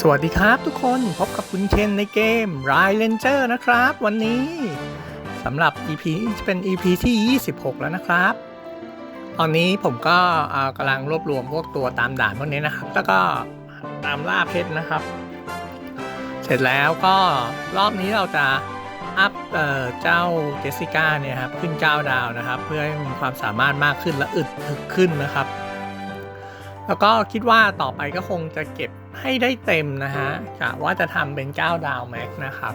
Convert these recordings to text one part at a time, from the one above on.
สวัสดีครับทุกคนพบกับคุณเคนในเกม r i Ranger นะครับ วันนี้สำหรับ EP จะเป็น EP ที่ 26 แล้วนะครับ ตอนนี้ผมก็กำลังรวบรวมพวกตัวตามด่านพวกนี้นะครับ แล้วก็ตามล่าเพชรนะครับ เสร็จแล้วก็รอบนี้เราจะอัพเเจ้าเจสสิก้าเนี่ยครับขึ้น9ดาวนะครับ เพื่อให้มีความสามารถมากขึ้นและอึดถึกขึ้นนะครับ แล้วก็คิดว่าต่อไปก็คงจะเก็บให้ได้เต็มนะฮะกะว่าจะทำเป็น 9 ดาวแม็กนะครับ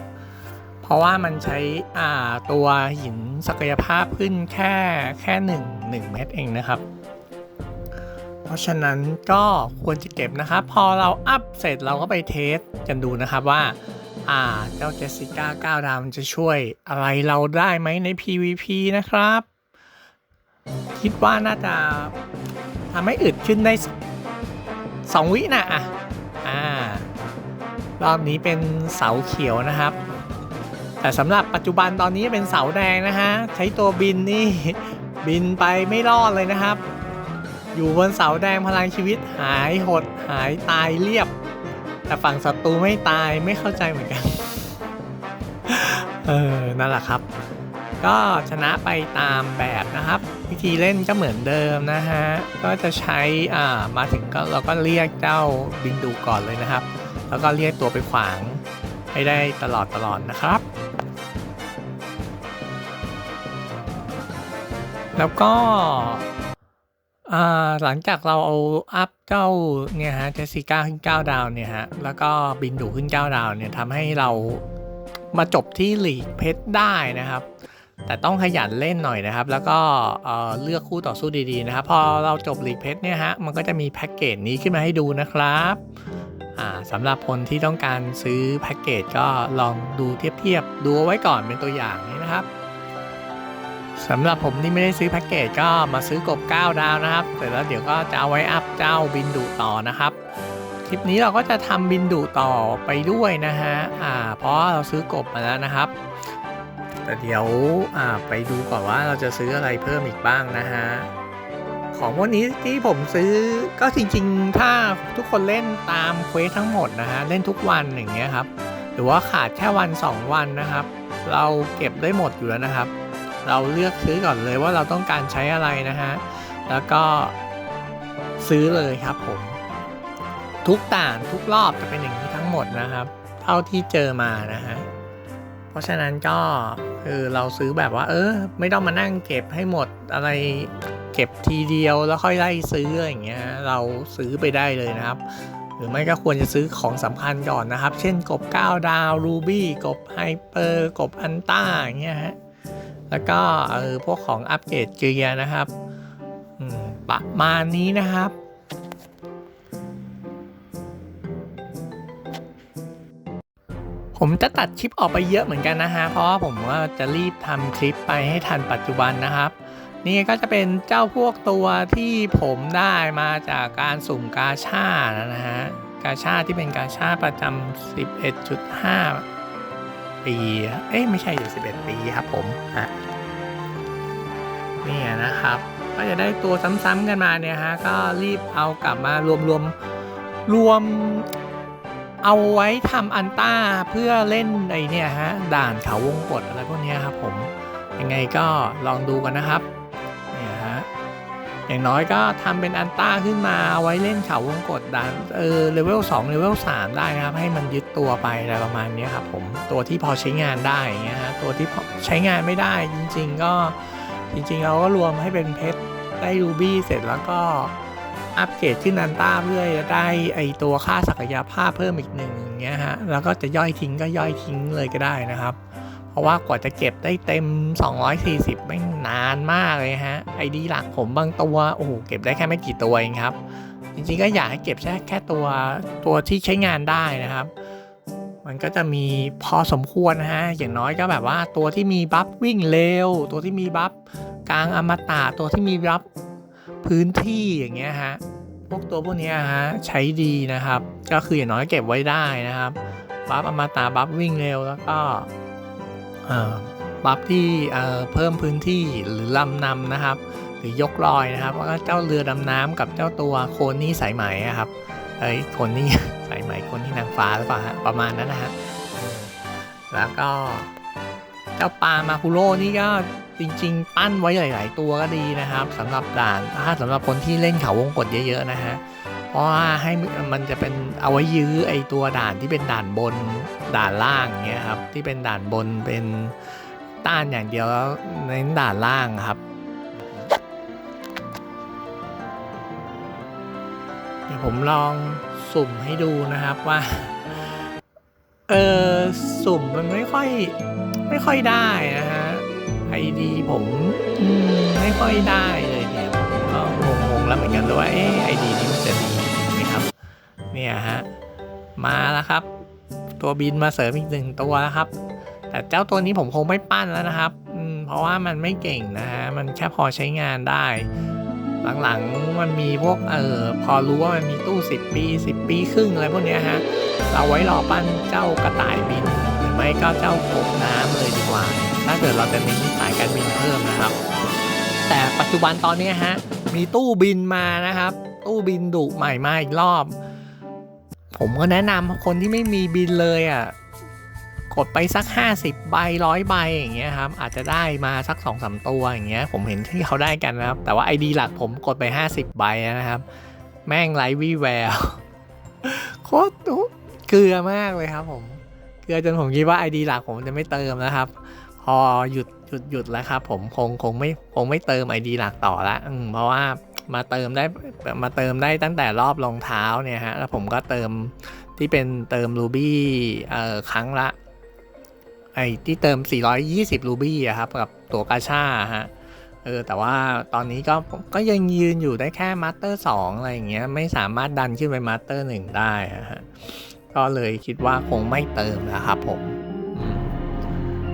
เพราะว่ามันใช้ตัวหินศักยภาพขึ้นแค่แค่1 1เม็ดเองนะครับ เพราะฉะนั้นก็ควรจะเก็บนะครับ พอเราอัพเสร็จเราก็ไปเทสกันดูนะครับว่าอ่าเจ้าเจสสิก้า9ดาวจะช่วยอะไรเราได้ไหมใน PVP นะครับ คิดว่าน่าจะทำให้อึดขึ้นได้สัก 2 วินะอะอ่ารอบนี้เป็นเสาเขียวนะครับ แต่สำหรับปัจจุบันตอนนี้เป็นเสาแดงนะฮะ ใช้ตัวบินนี่ บินไปไม่รอดเลยนะครับ อยู่บนเสาแดงพลังชีวิตหายหดหายตายเรียบ แต่ฝั่งศัตรูไม่ตายไม่เข้าใจเหมือนกัน เออ นั่นแหละครับ ก็ชนะไปตามแบบนะครับ วิธีเล่นก็เหมือนเดิมนะฮะ ก็จะใช้อ่ามาถึงก็เราก็เรียกเจ้าบินดูก่อนเลยนะครับ แล้วก็เรียกตัวไปขวางให้ได้ตลอดตลอดนะครับ แล้วก็อ่าหลังจากเราเอาอัพเจ้าเนี่ยฮะเจสสิก้าขึ้น9ดาวเนี่ยฮะแล้วก็บินดูขึ้น9ดาวเนี่ยทำให้เรามาจบที่หลีกเพชรได้นะครับ แต่ต้องขยันเล่นหน่อยนะครับ แล้วก็เอ่อเลือกคู่ต่อสู้ดีๆนะครับ พอเราจบลีกเพชรเนี่ยฮะ มันก็จะมีแพ็กเกจนี้ขึ้นมาให้ดูนะครับสำหรับคนที่ต้องการซื้อแพ็กเกจก็ลองดูเทียบๆ ดูไว้ก่อนเป็นตัวอย่างนี้นะครับสำหรับผมที่ไม่ได้ซื้อแพ็กเกจก็มาซื้อกบ 9 ดาวนะครับเสร็จแล้วเดี๋ยวก็จะเอาไว้อัพเจ้าบินดูต่อนะครับคลิปนี้เราก็จะทำบินดูต่อไปด้วยนะฮะอ่าเพราะเราซื้อกบมาแล้วนะครับ แต่เดี๋ยวไปดูก่อนว่าเราจะซื้ออะไรเพิ่มอีกบ้างนะฮะ ของพวกนี้ที่ผมซื้อก็จริงๆ ถ้าทุกคนเล่นตามเควสทั้งหมดนะฮะ เล่นทุกวันอย่างเงี้ยครับ หรือว่าขาดแค่วัน 2 วันนะครับ เราเก็บได้หมดอยู่แล้วนะครับ เราเลือกซื้อก่อนเลยว่าเราต้องการใช้อะไรนะฮะ แล้วก็ซื้อเลยครับผม ทุกด่านทุกรอบจะเป็นอย่างนี้ทั้งหมดนะครับ เท่าที่เจอมานะฮะ เพราะฉะนั้นก็คือเราซื้อแบบว่า เออ ไม่ต้องมานั่งเก็บให้หมดอะไรเก็บทีเดียวแล้วค่อยไล่ซื้ออย่างเงี้ยเราซื้อไปได้เลยนะครับ หรือไม่ก็ควรจะซื้อของสำคัญก่อนนะครับ เช่นกบ 9 ดาว รูบี้กบไฮเปอร์กบอันต้าอย่างเงี้ยฮะแล้วก็เออพวกของอัปเกรดเกียร์นะครับประมาณนี้นะครับ ผมจะตัดคลิปออกไปเยอะเหมือนกันนะฮะ เพราะว่าผมว่าจะรีบทำคลิปไปให้ทันปัจจุบันนะครับ นี่ก็จะเป็นเจ้าพวกตัวที่ผมได้มาจากการสุ่มกาชาดนะฮะ กาชาดที่เป็นกาชาดประจำ11.5 ปี เอ้ยไม่ใช่อยู่11 ปีครับผมฮะนี่นะครับ ก็จะได้ตัวซ้ำๆกันมาเนี่ยฮะ ก็รีบเอากลับมารวมรวมรวม เอาไว้ทำอันต้าเพื่อเล่นไอเนี่ยฮะด่านเขาวงกฏอะไรพวกนี้ครับผมยังไงก็ลองดูกันนะครับเนี่ยฮะอย่างน้อยก็ทำเป็นอันต้าขึ้นมาเอาไว้เล่นเขาวงกฏด่านเออเลเวล2เลเวล3ได้นะครับ ให้มันยึดตัวไปอะไรประมาณนี้ครับผมตัวที่พอใช้งานได้เงี้ยฮะตัวที่พอใช้งานไม่ได้จริง ๆ ก็จริง ๆ เราก็รวมให้เป็นเพชรได้รูบี้เสร็จแล้วก็ อัปเกรดขึ้นนันต้าเพื่อจะได้ไอตัวค่าศักยภาพเพิ่มอีกหนึ่งอย่างเงี้ยฮะแล้วก็จะย่อยทิ้งก็ย่อยทิ้งเลยก็ได้นะครับ เพราะว่ากว่าจะเก็บได้เต็ม 240 ไม่นานมากเลยฮะไอดีหลักผมบางตัวโอ้โหเก็บได้แค่ไม่กี่ตัวเองครับ จริงๆก็อยากให้เก็บแค่แค่ตัวตัวที่ใช้งานได้นะครับมันก็จะมีพอสมควรนะฮะ อย่างน้อยก็แบบว่าตัวที่มีบัฟวิ่งเร็ว ตัวที่มีบัฟกลางอมตะ ตัวที่มีบัฟ พื้นที่อย่างเงี้ยฮะพวกตัวพวกเนี้ยฮะใช้ดีนะครับ ก็คืออย่างน้อยเก็บไว้ได้นะครับบัฟอมาตะบัฟวิ่งเร็วแล้วก็อ่อบัฟที่เอ่อเพิ่มพื้นที่หรือลำนำนะครับ หรือยกลอยนะครับแล้วก็เจ้าเรือดำน้ำกับเจ้าตัวโคนี่สายไหมครับเอ้ยโคนี่สายไหมคนที่นางฟ้าหรือเปล่าฮะประมาณนั้นนะฮะแล้วก็ เจ้าปลามาคุโร่นี่ก็จริง ๆ ปั้นไว้หลาย ๆ ตัวก็ดีนะครับสำหรับด่านถ้าสำหรับคนที่เล่นเขาวงกดเยอะ ๆ นะฮะเพราะว่าให้มันจะเป็นเอาไว้ยื้อไอตัวด่านที่เป็นด่านบนด่านล่างเงี้ยครับที่เป็นด่านบนเป็นต้านอย่างเดียวแล้วเน้นด่านล่างครับเดี๋ยวผมลองสุ่มให้ดูนะครับว่า เออสุ่มมันไม่ค่อย ไม่ค่อยได้นะฮะไอดีผมไม่ค่อยได้เลยเนี่ยผมก็งงๆแล้วเหมือนกันด้วยว่าเอไอดีนี้มันจะดีไหมครับ เนี่ยฮะมาแล้วครับ ตัวบินมาเสริมอีกหนึ่งตัวแล้วครับ แต่เจ้าตัวนี้ผมคงไม่ปั้นแล้วนะครับเพราะว่ามันไม่เก่งนะฮะมันแค่พอใช้งานได้ หลังๆมันมีพวกเออพอรู้ว่ามันมีตู้ 10 ปี 10 ปีครึ่งอะไรพวกเนี้ยฮะเราไว้รอปั้นเจ้ากระต่ายบิน ไม่ก็เจ้ากบน้ำเลยดีกว่า ถ้าเกิดเราจะเน้นสายการบินเพิ่มนะครับ แต่ปัจจุบันตอนนี้ฮะมีตู้บินมานะครับ ตู้บินดุใหม่มาอีกรอบ ผมก็แนะนำคนที่ไม่มีบินเลยอะกดไปสัก 50 ใบร้อยใบอย่างเงี้ยครับอาจจะได้มาสัก2อสตัวอย่างเงี้ยผมเห็นที่เขาได้กันนะครับ แต่ว่า ID หลักผมกดไป 50 ใบนะครับ แม่งไรวีแววโคตรเกลือมากเลยครับผม เกลือจนผมคิดว่า ID หลักผมจะไม่เติมนะครับ พอหยุดหยุดหยุดแล้วครับ ผมคงคงไม่คงไม่เติม ID หลักต่อละเพราะว่ามาเติมได้มาเติมได้ตั้งแต่รอบรองเท้าเนี่ยฮะแล้วผมก็เติมที่เป็นเติม Ruby เอ่อครั้งละไอ้ที่เติม 420 รูบี้อะครับ กับตัวกาชาฮะ เออ แต่ว่าตอนนี้ก็ก็ยังยืนอยู่ได้แค่มาสเตอร์2อะไรอย่างเงี้ย ไม่สามารถดันขึ้นไปมาสเตอร์1ได้ฮะ ก็เลยคิดว่าคงไม่เติมนะครับผม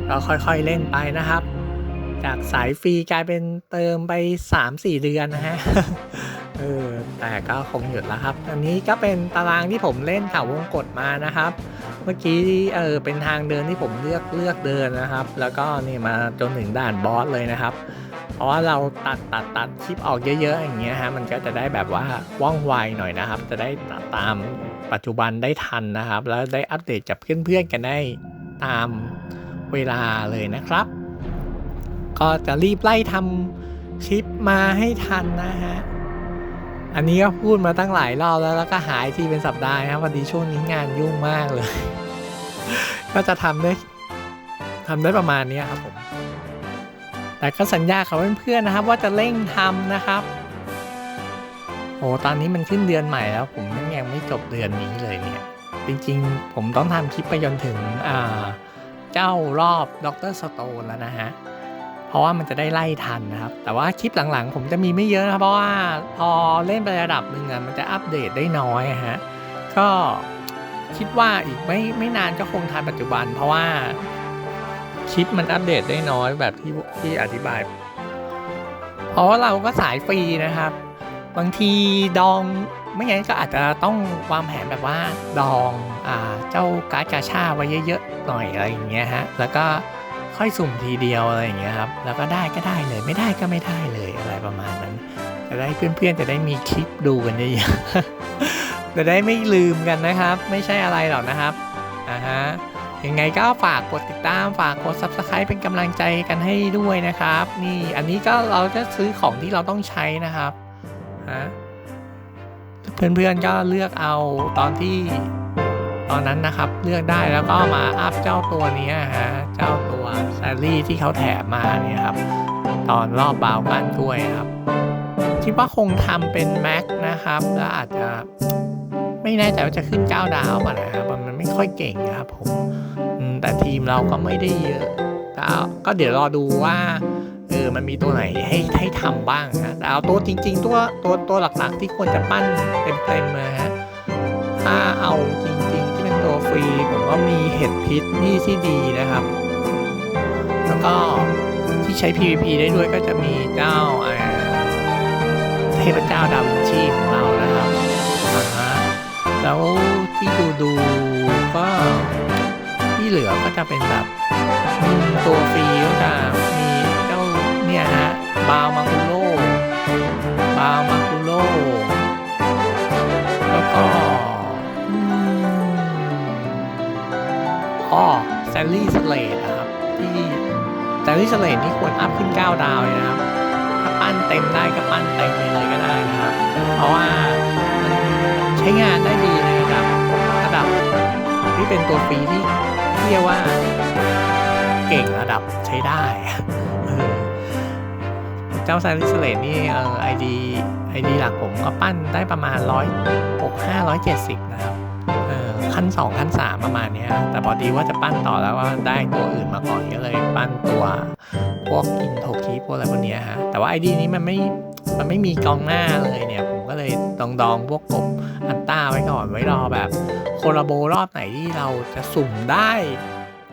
ก็ค่อยๆเล่นไปนะครับ จากสายฟรีกลายเป็นเติมไป 3-4 เดือนนะฮะเออแต่ก็คงหยุดแล้วครับ อันนี้ก็เป็นตารางที่ผมเล่นเขาวงกดมานะครับ เมื่อกี้เออเป็นทางเดินที่ผมเลือกเลือกเดินนะครับ แล้วก็นี่มาจนถึงด่านบอสเลยนะครับ เพราะว่าเราตัดตัดตัดคลิปออกเยอะๆอย่างเงี้ยฮะมันก็จะได้แบบว่าว่องไวหน่อยนะครับ จะได้ตาม ปัจจุบันได้ทันนะครับ แล้วได้อัปเดตกับเพื่อนๆกันได้ตามเวลาเลยนะครับ ก็จะรีบไล่ทำคลิปมาให้ทันนะฮะอันนี้ก็พูดมาตั้งหลายรอบแล้วแล้วก็หายทีเป็นสัปดาห์นะครับวันนี้ช่วงนี้งานยุ่งมากเลย ก็จะทำได้ทำได้ประมาณนี้ครับผมแต่ก็สัญญากับเพื่อนๆนะครับ ว่าจะเร่งทำนะครับ โอ้ตอนนี้มันขึ้นเดือนใหม่แล้ว ผมยังไม่จบเดือนนี้เลยเนี่ย จริงๆ ผมต้องทำคลิปไปจนถึงเจ้ารอบด็อกเตอร์สโตนแล้วนะฮะ เพราะว่ามันจะได้ไล่ทันนะครับ แต่ว่าคลิปหลังๆ ผมจะมีไม่เยอะนะครับเพราะว่าพอเล่นไประดับหนึ่งมันจะอัปเดตได้น้อยฮะ ก็คิดว่าอีกไม่ไม่นานก็คงทันปัจจุบัน เพราะว่าคลิปมันอัปเดตได้น้อยแบบที่ที่อธิบาย เพราะว่าเราก็สายฟรีนะครับ บางทีดองไม่งั้นก็อาจจะต้องวางแผนแบบว่าดองอ่าเจ้าการ์ดกาชาไว้เยอะๆหน่อยอะไรอย่างเงี้ยฮะแล้วก็ค่อยสุ่มทีเดียวอะไรอย่างเงี้ยครับแล้วก็ได้ก็ได้เลยไม่ได้ก็ไม่ได้เลยอะไรประมาณนั้นจะได้เพื่อนๆจะได้มีคลิปดูกันเยอะๆจะได้ไม่ลืมกันนะครับ ไม่ใช่อะไรหรอกนะครับอ่าฮะยังไงก็ฝากกดติดตามฝากกด subscribe เป็นกำลังใจกันให้ด้วยนะครับ นี่อันนี้ก็เราจะซื้อของที่เราต้องใช้นะครับ ฮะเพื่อนๆก็เลือกเอาตอนที่ตอนนั้นนะครับเลือกได้แล้วก็มาอัพเจ้าตัวนี้ฮะเจ้าตัวซลลี่ที่เขาแถมมาเนี่ยครับ ตอนรอบบาวบ้านถ้วยครับ คิดว่าคงทำเป็นแม็กนะครับ แล้วอาจจะไม่แน่ใจว่าจะขึ้น9ดาวป่ะนะครับมันไม่ค่อยเก่งครับผมแต่ทีมเราก็ไม่ได้เยอะแต่เอาก็เดี๋ยวรอดูว่า ออมันมีตัวไหนให้ให้ทำบ้างนะแต่เอาตัวจริง ๆ ตัวตัวตัวหลักๆ ที่ควรจะปั้นเต็มๆนะฮะถ้าเอาจริง ๆ ที่เป็นตัวฟรีผมว่ามีเห็ดพิษนี่ที่ดีนะครับ แล้วก็ที่ใช้ PVP ได้ด้วยก็จะมีเจ้าเทพเจ้าดาวินชีของเรานะครับอ่าแล้วที่ดูดูก็ที่เหลือก็จะเป็นแบบตัวฟรีก็จะมี เนี่ยฮะบาวมาคุโร่บาวมาคุโร่แล้วก็อืมอ้อแซลลี่สเลดนะครับที่แซลลี่สเลดนี่ควรอัพขึ้น 9 ดาวเลยนะครับ ถ้าปั้นเต็มได้ก็ปั้นเต็มไปเลยก็ได้นะครับ เพราะว่ามันใช้งานได้ดีเลยนะครับระดับที่เป็นตัวฟรีที่เรียกว่าเก่งระดับใช้ได้ เจ้าไซริสเลนนี่เออไอดีไอดีหลักผมก็ปั้นได้ประมาณร้อยหกห้าร้อยเจ็ดสิบนะครับเออขั้นสองขั้นสามประมาณนี้แต่พอดีว่าจะปั้นต่อแล้วว่าได้ตัวอื่นมาก่อนก็เลยปั้นตัวพวกอินโทคีพวกอะไรพวกเนี้ยฮะแต่ว่าไอดีนี้มันไม่มันไม่มีกองหน้าเลยเนี่ยผมก็เลยดองดองๆพวกกบอันต้าไว้ก่อนไว้รอแบบโคลาโบรอบไหนที่เราจะสุ่มได้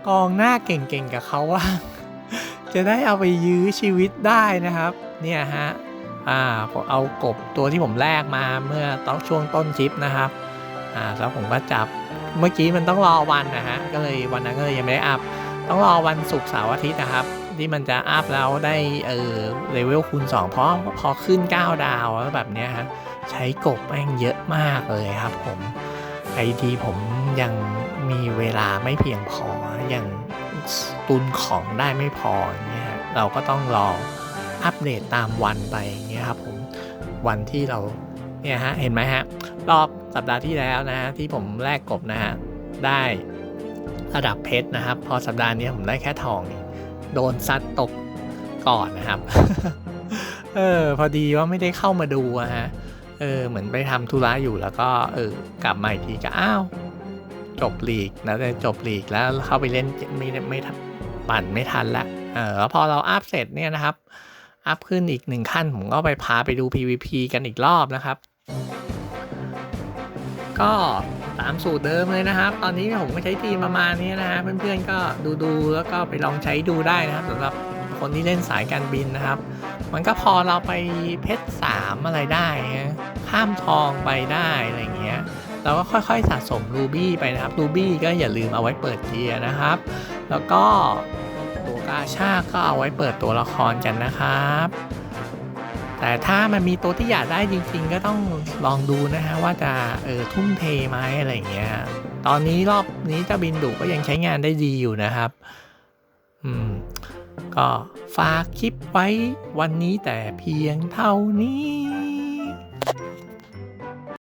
กองหน้าเก่งๆกับเขาว่าจะได้เอาไปยื้อชีวิตได้นะครับ เนี่ยฮะอ่าผมเอากบตัวที่ผมแลกมาเมื่อตอนช่วงต้นคลิปนะครับอ่าแล้วผมก็จับเมื่อกี้มันต้องรอวันนะฮะก็เลยวันนั้นก็เลยยังไม่ได้อัพต้องรอวันศุกร์เสาร์อาทิตย์นะครับ ที่มันจะอัพแล้วได้เออเลเวลคูณ2เพราะพอขึ้น 9 ดาวแล้วแบบเนี้ยฮะใช้กบแม่งเยอะมากเลยครับผมไอทีผมยังมีเวลาไม่เพียงพอยังตุนของได้ไม่พอเงี้ยเราก็ต้องรอ อัปเดตตามวันไปเงี้ยครับผมวันที่เราเนี่ยฮะเห็นไหมฮะรอบสัปดาห์ที่แล้วนะฮะที่ผมแลกกบนะฮะได้ระดับเพชรนะครับ พอสัปดาห์นี้ผมได้แค่ทองโดนซัดตกก่อนนะครับเออพอดีว่าไม่ได้เข้ามาดูอะฮะเออเหมือนไปทำธุระอยู่แล้วก็เออกลับมาอีกทีก็อ้าวจบลีกแล้วจะจบลีกแล้วเข้าไปเล่นไม่ไม่ไม่ทันปั่นไม่ทันละเออแล้วพอเราอัพเสร็จเนี่ยนะครับ อัพขึ้นอีกหนึ่งขั้น ผมก็ไปพาไปดู PVP กันอีกรอบนะครับ ก็ตามสูตรเดิมเลยนะครับ ตอนนี้ผมก็ใช้ทีมประมาณนี้นะฮะเพื่อนๆก็ดูๆแล้วก็ไปลองใช้ดูได้นะครับสำหรับคนที่เล่นสายการบินนะครับ มันก็พอเราไปเพชรสามอะไรได้ข้ามทองไปได้อะไรอย่างเงี้ยเราก็ค่อยๆสะสมรูบี้ไปนะครับรูบี้ก็อย่าลืมเอาไว้เปิดเกียร์นะครับ แล้วก็ ตัวกาชาก็เอาไว้เปิดตัวละครกันนะครับ แต่ถ้ามันมีตัวที่อยากได้จริง ๆ ก็ต้องลองดูนะฮะว่าจะเออทุ่มเทไหมอะไรเงี้ย ตอนนี้รอบนี้เจ้าบินดุก็ยังใช้งานได้ดีอยู่นะครับ อืม ก็ฝากคลิปไว้วันนี้แต่เพียงเท่านี้